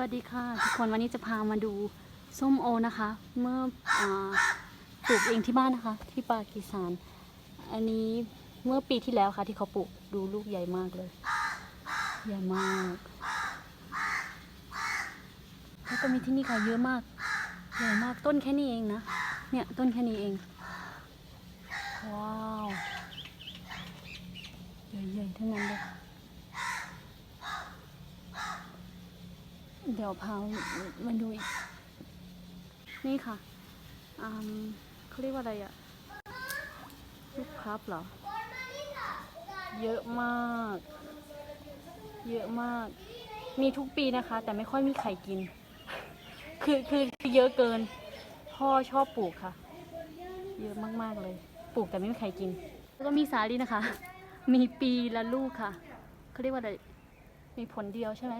วัสดีค่ะ ทุกคนวันนี้จะพามาดูส้มโอนะคะ เมื่ออปลูกเองที่บ้านนะคะ ที่ปากีสถานอันนี้เมื่อปีที่แล้วค่ะ ที่เขาปลูกดูลูกใหญ่มากเลย ใหญ่มากแล้วก็มีที่นี่ค่ะเยอะมากใหญ่มากต้นแค่นี้เองนะเนี่ยต้นแค่นี้เองว้าวใหญ่ๆทั้งนั้นเลย เดี๋ยวพามาดูอีก นี่ค่ะอืมเขาเรียกว่าอะไรอะลูกครับเหรอ เยอะมาก เยอะมาก มีทุกปีนะคะ แต่ไม่ค่อยมีใครกินคือคือคือเยอะเกิน พ่อชอบปลูกค่ะ เยอะมากๆเลย ปลูกแต่ไม่มีใครกิน แล้วก็มีสาลีนะคะ มีปีละลูกค่ะเขาเรียกว่าอะไร มีผลเดียวใช่ไหม